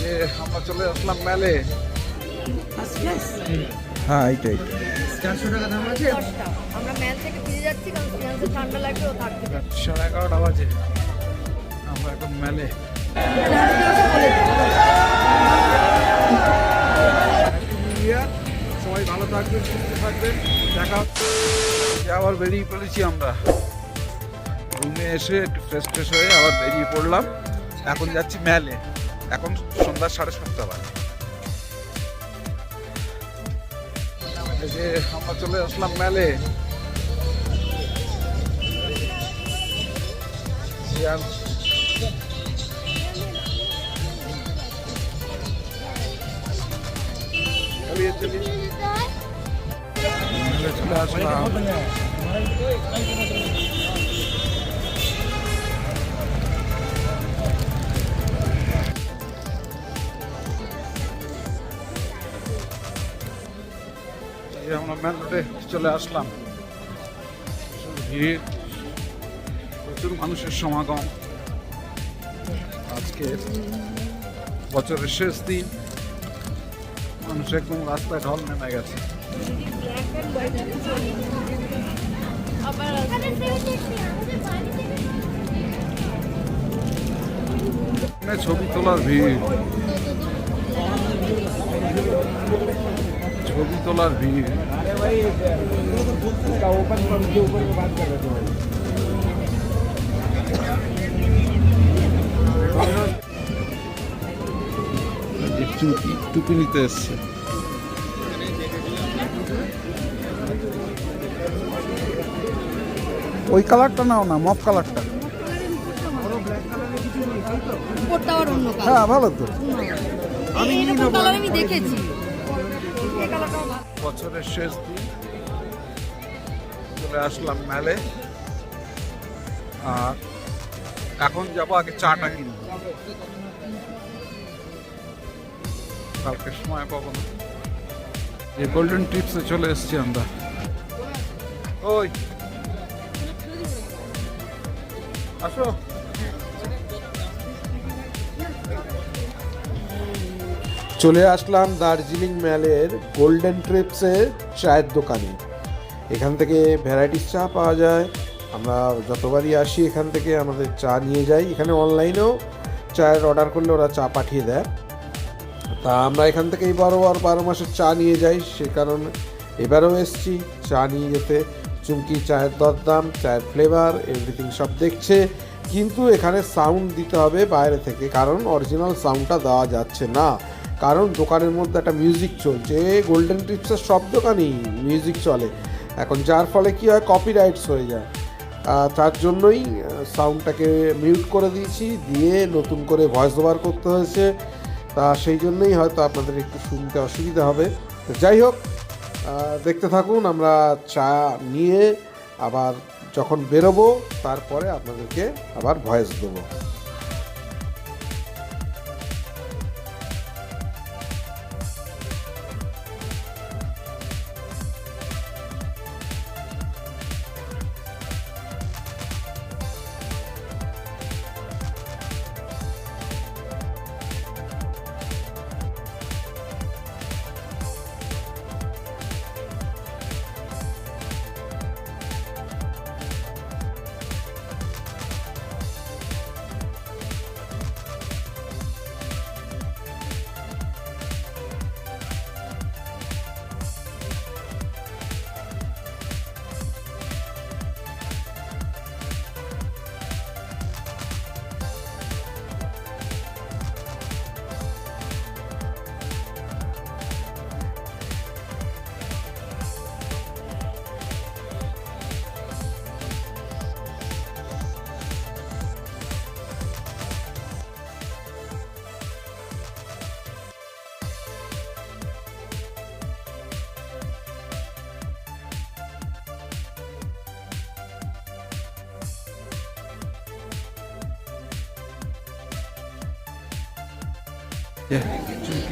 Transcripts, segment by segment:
যে আমরা চলে আসলাম মেলে। হ্যাঁ এইটাই। চারশো টাকা দাম আছে? আমরা ম্যাল থেকে ফিরে যাচ্ছি কারণ ফিনান্সে ঠান্ডা লাগবে ও থাকবে সাড়ে এগারোটা বাজে। আমরা এখন মেলে। সবাই ভালো থাকবেন সুস্থ থাকবেন। দেখা হচ্ছে। যে আবার বেরিয়ে পড়েছি আমরা। রুমে এসে একটু ফ্রেশ ট্রেশ হয়ে আবার বেরিয়ে পড়লাম। এখন যাচ্ছি মেলে। এখন সন্ধ্যা সাড়ে সাতটা বাজে। আমরা চলে আসলাম মেলে চলে আসলাম। আমরা মেন রোডে চলে আসলাম। ভিড়, প্রচুর মানুষের সমাগম। আজকে বছরের শেষ দিন। মানুষ একদম রাস্তায় ঢল নেমে গেছে। ছবি তোলার ভিড়। ছবি তোলার ভিড়। টুপি টুপি নিতে এসছে। ওই কালারটা নাও না মফ কালারটা। হ্যাঁ ভালো তো। আমি দেখেছি। বছরের শেষ দিন। চলে আসলাম মেলে। আর এখন যাব আগে চাটা কিনবো কালকে সময় পাবো না। এই গোল্ডেন টিপসে চলে এসেছি আমরা। ওই। আসো। চলে আসলাম দার্জিলিং ম্যালের গোল্ডেন ট্রিপসের চায়ের দোকানে। এখান থেকে ভ্যারাইটিস চা পাওয়া যায়। আমরা যতবারই আসি এখান থেকে আমাদের চা নিয়ে যাই। এখানে অনলাইনেও চায়ের অর্ডার করলে ওরা চা পাঠিয়ে দেয়। তা আমরা এখান থেকে এবারও আর বারো মাসের চা নিয়ে যাই। সে কারণে এবারও এসছি চা নিয়ে যেতে। চুমকি চায়ের দরদাম, চায়ের ফ্লেভার এভরিথিং সব দেখছে। কিন্তু এখানে সাউন্ড দিতে হবে বাইরে থেকে। কারণ অরিজিনাল সাউন্ডটা দেওয়া যাচ্ছে না। কারণ দোকানের মধ্যে একটা মিউজিক চলছে। গোল্ডেন টিপসের সব দোকানেই মিউজিক চলে। এখন যার ফলে কি হয় কপিরাইটস হয়ে যায়। তার জন্যই সাউন্ডটাকে মিউট করে দিয়েছি, দিয়ে নতুন করে ভয়েস ওভার করতে হয়েছে। তা সেই জন্যই হয়তো আপনাদের একটু শুনতে অসুবিধা হবে। তো যাই হোক দেখতে থাকুন, আমরা চা নিয়ে আবার যখন বেরোবো, তারপরে আপনাদেরকে আবার ভয়েস দেবো।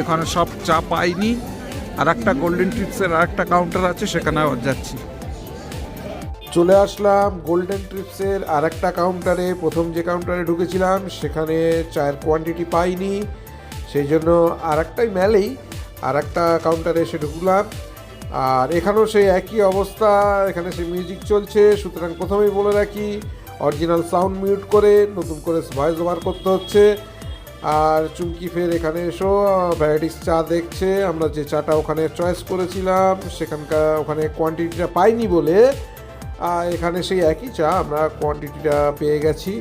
এখানে সব চা পাইনি। আর একটা গোল্ডেন টিপসের আর একটা কাউন্টার আছে, সেখানে যাচ্ছি। চলে আসলাম গোল্ডেন ট্রিপসের আর একটা কাউন্টারে প্রথম যে কাউন্টারে ঢুকেছিলাম, সেখানে চায়ের কোয়ান্টিটি পাইনি। সেই জন্য আর একটাই মেলেই আর একটা কাউন্টারে এসে ঢুকলাম। আর এখানেও সেই একই অবস্থা, এখানে সেই মিউজিক চলছে। সুতরাং প্রথমেই বলে রাখি অরিজিনাল সাউন্ড মিউট করে নতুন করে ভয়েস ওভার করতে হচ্ছে। আর চুমকি ফের এখানে এসো ভ্যারাইটিস চা দেখছে, আমরা যে চাটা ওখানে চয়েস করেছিলাম সেখানকার ওখানে কোয়ান্টিটিটা পাইনি বলে এখানে সেই একই চা, আমরা কোয়ান্টিটিটা পেয়ে গেছি,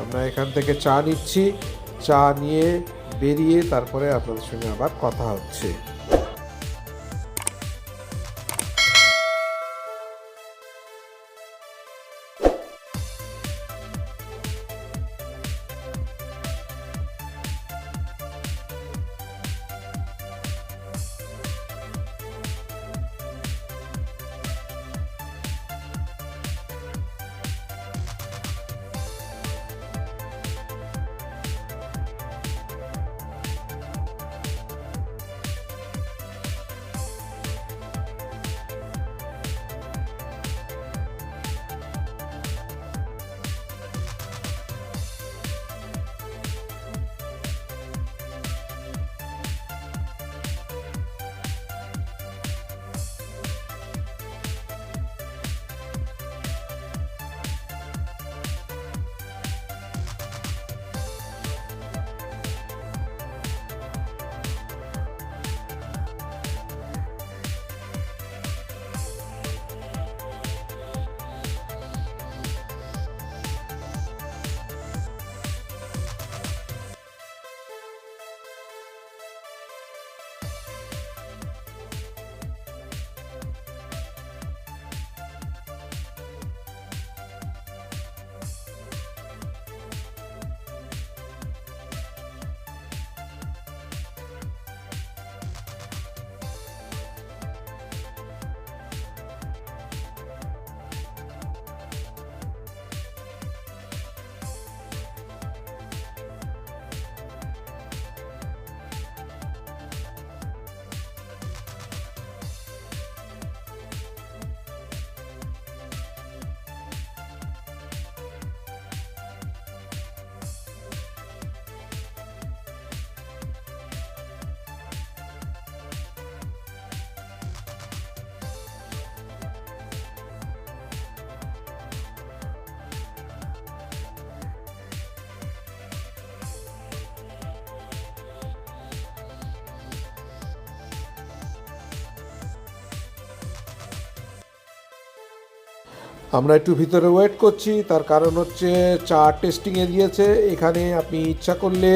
আমরা এখান থেকে চা নিচ্ছি, চা নিয়ে বেরিয়ে তারপরে আপনাদের সঙ্গে আবার কথা হচ্ছে। আমরা একটু ভিতরে ওয়েট করছি। তার কারণ হচ্ছে চা টেস্টিংয়ে দিয়েছে। এখানে আপনি ইচ্ছা করলে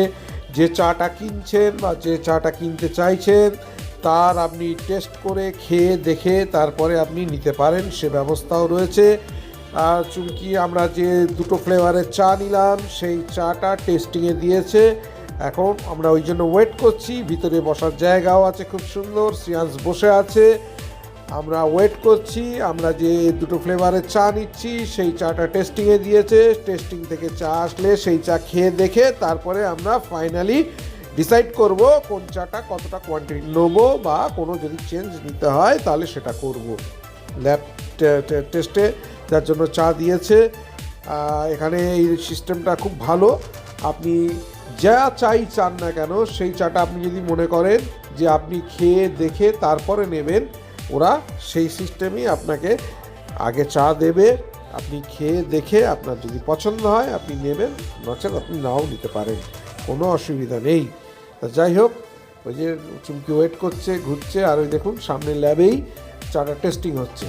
যে চাটা কিনছেন বা যে চাটা কিনতে চাইছেন, তার আপনি টেস্ট করে খেয়ে দেখে তারপরে আপনি নিতে পারেন। সে ব্যবস্থাও রয়েছে। আর চুমকি আমরা যে দুটো ফ্লেভারের চা নিলাম, সেই চাটা টেস্টিংয়ে দিয়েছে। এখন আমরা ওই জন্য ওয়েট করছি। ভিতরে বসার জায়গাও আছে খুব সুন্দর। সিয়ান্স বসে আছে। আমরা ওয়েট করছি, আমরা যে দুটো ফ্লেভারের চা নিচ্ছি, সেই চাটা টেস্টিংয়ে দিয়েছে। টেস্টিং থেকে চা আসলে সেই চা খেয়ে দেখে তারপরে আমরা ফাইনালি ডিসাইড করব কোন চাটা কতটা কোয়ান্টিটি নেব বা কোনো যদি চেঞ্জ নিতে হয় তাহলে সেটা করব। ল্যাব টেস্টে যার জন্য চা দিয়েছে। এখানে এই সিস্টেমটা খুব ভালো। আপনি যা চাই চান না কেন, সেই চাটা আপনি যদি মনে করেন যে আপনি খেয়ে দেখে তারপরে নেবেন ওরা সেই সিস্টেমই আপনাকে আগে চা দেবে, আপনি খেয়ে দেখে আপনার যদি পছন্দ হয় আপনি নেবেন, নচেত আপনি নাও নিতে পারেন, কোনো অসুবিধা নেই। তা যাই হোক, ওই যে চুমকি ওয়েট করছে, ঘুরছে, আর ওই দেখুন সামনে ল্যাবেই চাটা টেস্টিং হচ্ছে।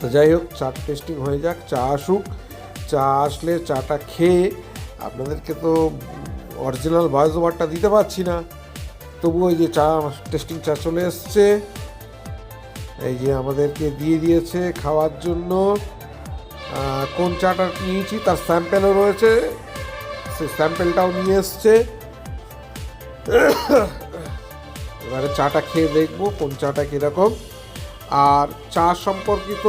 তো যাই হোক চা টেস্টিং হয়ে যাক, চা আসুক, চা আসলে চাটা খেয়ে আপনাদেরকে তো অরিজিনাল ভয়েস ওভারটা দিতে পারছি না। তবু ওই যে চা টেস্টিং চা চলে এসছে। এই যে আমাদেরকে দিয়ে দিয়েছে খাওয়ার জন্য কোন চাটা নিয়েছি, তার স্যাম্পেলও রয়েছে সেই স্যাম্পেলটাও নিয়ে এসছে। এবারে চাটা খেয়ে দেখব কোন চাটা কীরকম। আর চা সম্পর্কিত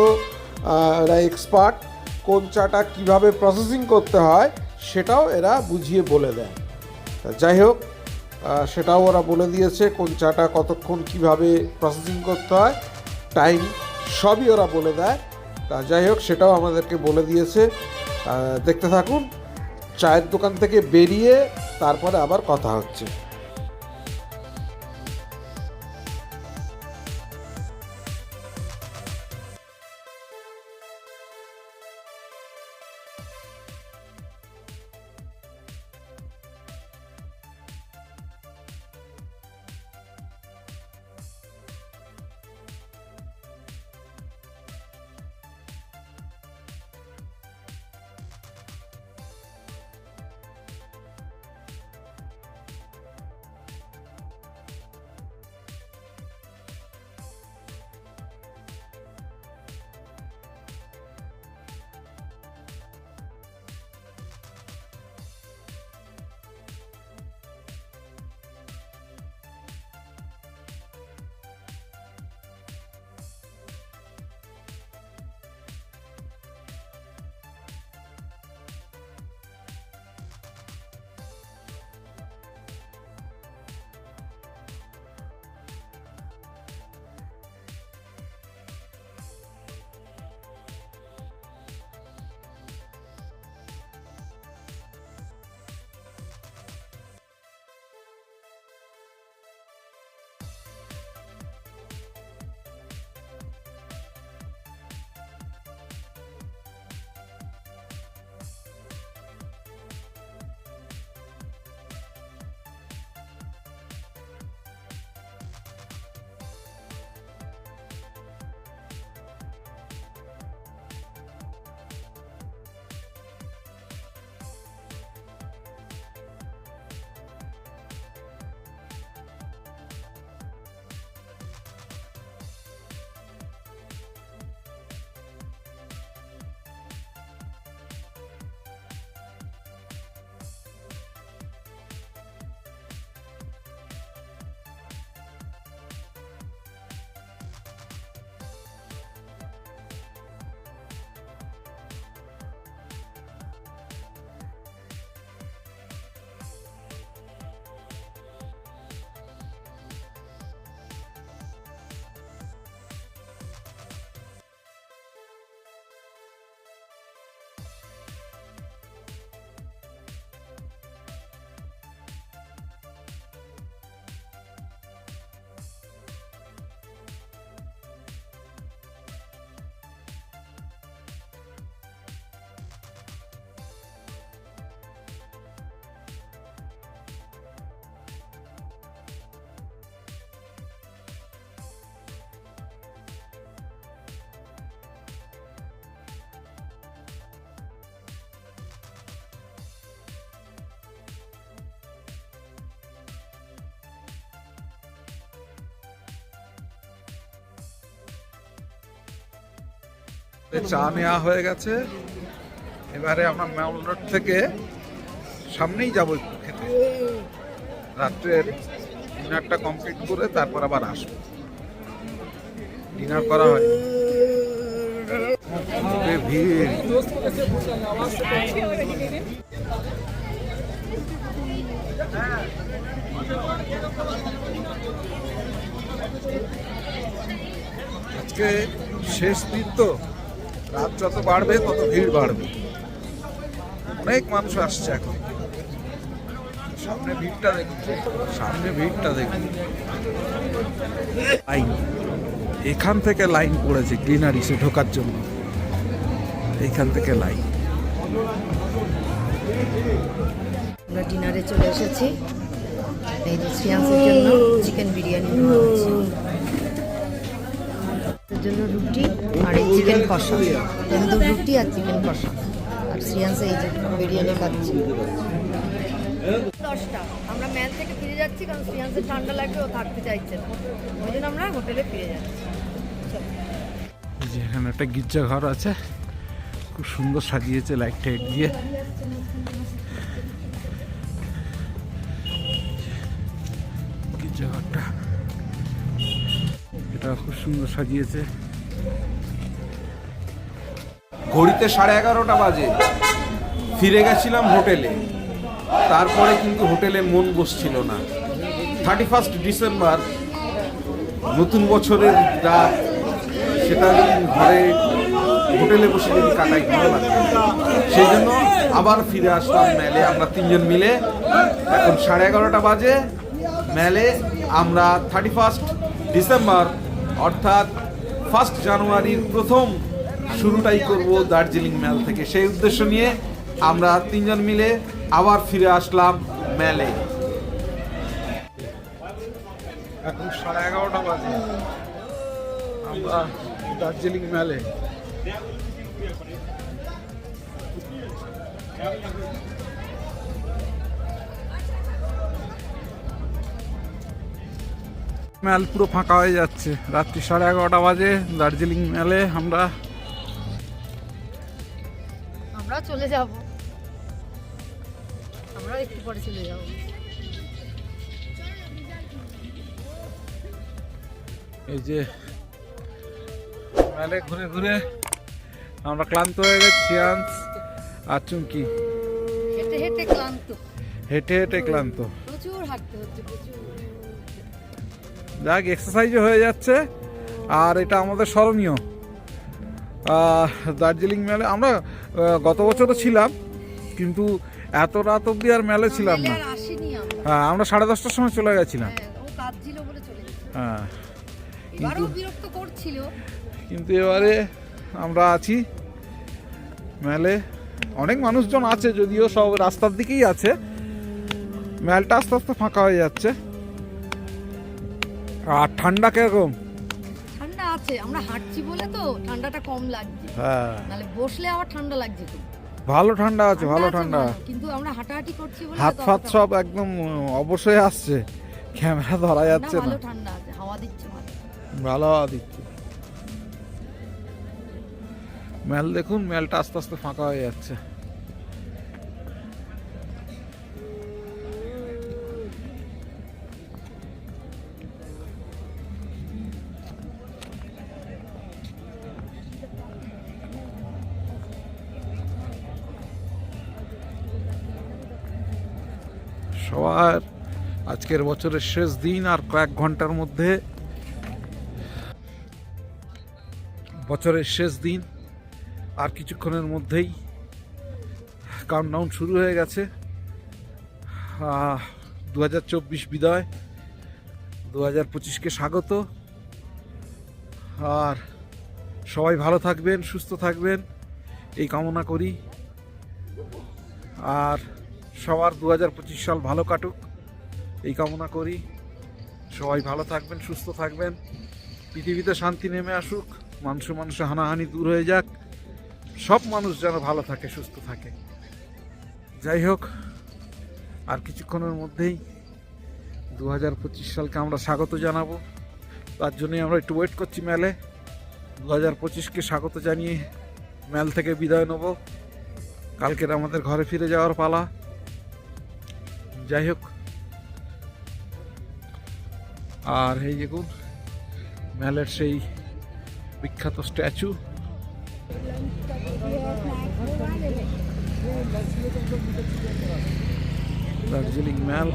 এরা এক্সপার্ট কোন চাটা কীভাবে প্রসেসিং করতে হয়, সেটাও এরা বুঝিয়ে বলে দেয়। যাই হোক সেটাও ওরা বলে দিয়েছে কোন চাটা কতক্ষণ কীভাবে প্রসেসিং করতে হয়। টাইম সবই ওরা বলে দেয়। তা যাই হোক, সেটাও আমাদেরকে বলে দিয়েছে। দেখতে থাকুন, চায়ের দোকান থেকে বেরিয়ে তারপরে আবার কথা হচ্ছে। চা নেওয়া হয়ে গেছে। এবারে আমরা ম্যাল রোড থেকে সামনেই যাব খেতে। রাত্রের ডিনারটা কমপ্লিট করে তারপর আবার আসব। ডিনার করা হয় ভিড়। আজকে শেষ দিন তো। রাত যত বাড়বে, তত ভিড় বাড়বে। অনেক মানুষ আসছে এখন। সামনে ভিড়টা দেখুন, সামনে ভিড়টা দেখুন। লাইন। এখান থেকে লাইন পড়েছে গ্রিনারিসে ঢোকার জন্য। এইখান থেকে লাইন। আমরা ডিনারে চলে এসেছি। এই যে জন্য চিকেন বিরিয়ানি জন্য রুটি আর এই চিকেন কষা। তন্দুর রুটি আর চিকেন কষা। আর শ্রিয়াংসে এই যে বিরিয়ানি খাচ্ছি। দশটা। আমরা ম্যাল থেকে ফিরে যাচ্ছি কারণ শ্রিয়াংসের ঠান্ডা লাগবে ও থাকতে চাইছে না। ওই জন্য আমরা হোটেলে ফিরে যাচ্ছি। এখানে একটা গির্জা ঘর আছে। খুব সুন্দর সাজিয়েছে লাইট টাইট দিয়ে। খুব সুন্দর সাজিয়েছে। ঘড়িতে সাড়ে এগারোটা বাজে। ফিরে গেছিলাম হোটেলে। তারপরে কিন্তু হোটেলে মন বসছিল না। থার্টি ফার্স্ট ডিসেম্বর, নতুন বছরের রাত সেটা ঘরে হোটেলে বসে যদি কাটাই ভালো লাগবে সেই জন্য আবার ফিরে আসলাম মেলে, আমরা তিনজন মিলে। এখন সাড়ে এগারোটা বাজে। মেলে আমরা থার্টি ফার্স্ট ডিসেম্বর অর্থাৎ ফার্স্ট জানুয়ারির প্রথম শুরুটাই করব দার্জিলিং মেল থেকে। সেই উদ্দেশ্য নিয়ে আমরা তিনজন মিলে আবার ফিরে আসলাম মেলে। এখন সাড়ে এগারোটা বাজে। আমরা দার্জিলিং মেলে। মেল পুরো ফাঁকা হয়ে যাচ্ছে। রাত্রি সাড়ে এগারোটা বাজে দার্জিলিং মেলে আমরা। আমরা চলে যাব। আমরা একটু পরে চলে যাব। এই যে মেলে ঘুরে ঘুরে আমরা ক্লান্ত হয়ে গেছি সিয়ান্স আর চুমকি? হেঁটে হেঁটে ক্লান্ত। হেঁটে হেঁটে ক্লান্ত। প্রচুর হাঁটতে হচ্ছে প্রচুর। যাক এক্সারসাইজও হয়ে যাচ্ছে। আর এটা আমাদের স্মরণীয়। দার্জিলিং মেলে আমরা গত বছরও ছিলাম কিন্তু এত রাত অবধি আর মেলে ছিলাম না। হ্যাঁ আমরা সাড়ে দশটার সময় চলে গেছিলাম। হ্যাঁ, হ্যাঁ কিন্তু এবারে আমরা আছি মেলে। অনেক মানুষজন আছে যদিও সব রাস্তার দিকেই আছে। মেলটা আস্তে আস্তে ফাঁকা হয়ে যাচ্ছে। আর ঠান্ডা কীরকম? ঠান্ডা আছে আমরা হাঁটছি বলে তো ঠান্ডাটা কম লাগছে। হ্যাঁ। নাহলে বসলে আবার ঠান্ডা লাগছে তো। ভালো ঠান্ডা আছে ভালো ঠান্ডা। কিন্তু আমরা হাঁটাহাঁটি করছি বলে হাত ফাত সব একদম অবশ্যই আসছে। ক্যামেরা ধরা যাচ্ছে না। ভালো ঠান্ডা আছে হাওয়া দিচ্ছে ভালো। ভালো হাওয়া দিচ্ছে। মেল দেখুন মেলটা আস্তে আস্তে ফাঁকা হয়ে যাচ্ছে। সবার আজকের বছরের শেষ দিন আর কয়েক ঘণ্টার মধ্যে বছরের শেষ দিন আর কিছুক্ষণের মধ্যেই কাউন্টডাউন শুরু হয়ে গেছে। দু হাজার চব্বিশ বিদায় দু হাজার পঁচিশকে স্বাগত। আর সবাই ভালো থাকবেন, সুস্থ থাকবেন, এই কামনা করি। আর সবার দু হাজার পঁচিশ সাল ভালো কাটুক। এই কামনা করি। সবাই ভালো থাকবেন, সুস্থ থাকবেন। পৃথিবীতে শান্তি নেমে আসুক, মানুষে মানুষে হানাহানি দূর হয়ে যাক। সব মানুষ যেন ভালো থাকে, সুস্থ থাকে। যাই হোক, আর কিছুক্ষণের মধ্যেই দু হাজার পঁচিশ সালকে আমরা স্বাগত জানাব। তার জন্যই আমরা একটু ওয়েট করছি মেলে। দু হাজার পঁচিশকে স্বাগত জানিয়ে মেল থেকে বিদায় নেব। কালকের আমাদের ঘরে ফিরে যাওয়ার পালা। যাই হোক। আর এই দেখুন, মেলের সেই বিখ্যাত স্ট্যাচু। দার্জিলিং মেল।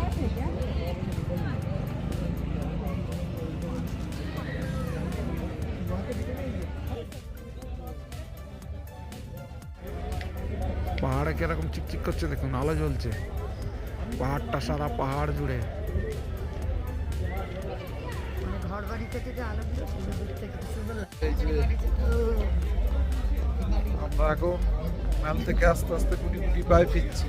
পাহাড়ে কীরকম চিকচিক করছে দেখুন, আলো জ্বলছে। পাহাড়টা সারা পাহাড় জুড়ে। ঘর বাড়ি থেকে যে আলোগুলো আমরা এখন ম্যাল থেকে আস্তে আস্তে কুটি কুটি পায়ে ফিরছি।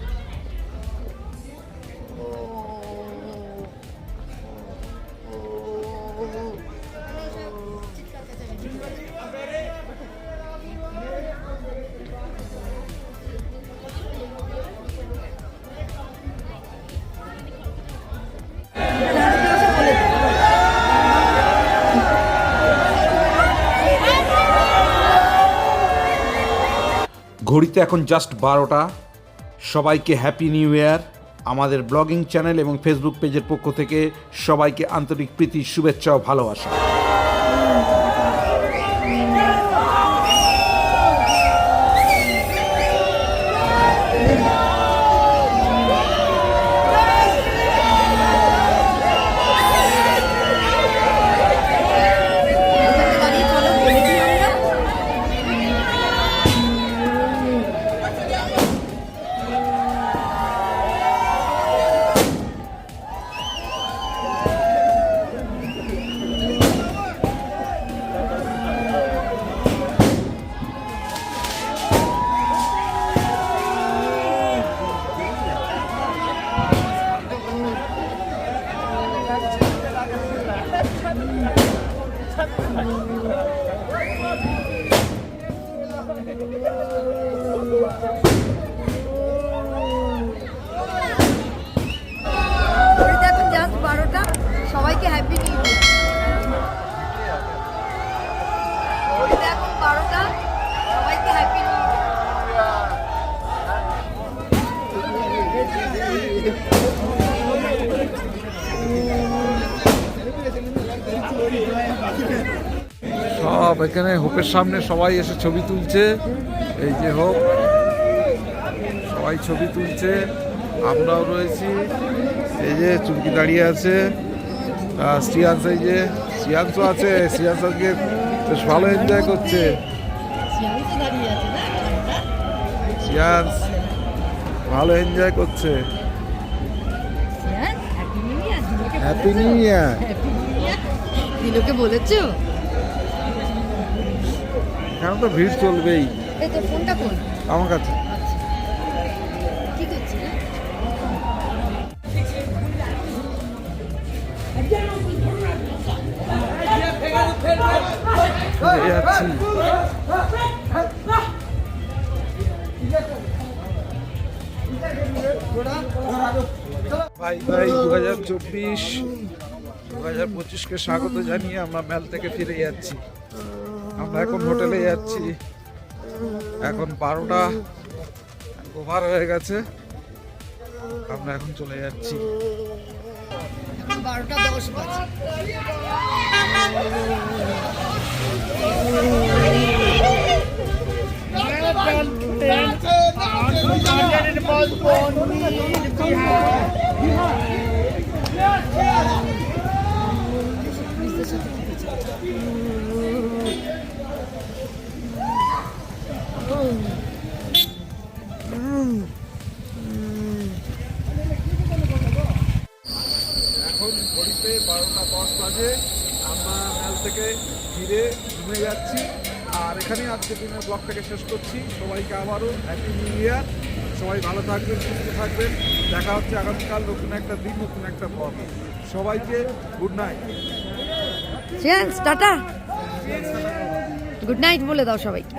ঘড়িতে এখন জাস্ট বারোটা। সবাইকে হ্যাপি নিউ ইয়ার আমাদের ব্লগিং চ্যানেল এবং ফেসবুক পেজের পক্ষ থেকে সবাইকে আন্তরিক প্রীতি, শুভেচ্ছা ও ভালোবাসা। সব এখানে হোপের সামনে সবাই এসে ছবি তুলছে। এই যে হোপ সবাই ছবি তুলছে। আমরাও রয়েছি। এই যে চুমকি দাঁড়িয়ে আছে। আর শ্রিয়াংশ এই যে শ্রিয়াংশ আছে। শ্রিয়াংশ আজকে ভালো এনজয় করছে। শ্রিয়াংশ ভালো এনজয় করছে। হ্যাপি নিউ ইয়ার দিলুকে বলেছ? এখানে তো ভিড় চলবেই। এই তোর ফোনটা কোন আমার কাছে। ভাই ভাই দু হাজার চব্বিশ দু হাজার পঁচিশকে স্বাগত জানিয়ে আমরা মেল থেকে ফিরে যাচ্ছি। আমরা এখন হোটেলে যাচ্ছি। এখন বারোটা ওভার হয়ে গেছে। আমরা এখন চলে যাচ্ছি। বারোটা দশ বাজে। এখন ঘড়িতে বারোটা দশ বাজে। আমরা মেল থেকে ফিরে ঘুমে যাচ্ছি। আর এখানে আজকে দিনের ব্লগটাকে শেষ করছি। সবাইকে আবারও হ্যাপি নিউ ইয়ার সবাই ভালো থাকবেন, সুস্থ থাকবেন। দেখা হচ্ছে আগামীকাল নতুন একটা দিন, নতুন একটা পথ সবাইকে good night tata. Good night বলে দাও সবাইকে।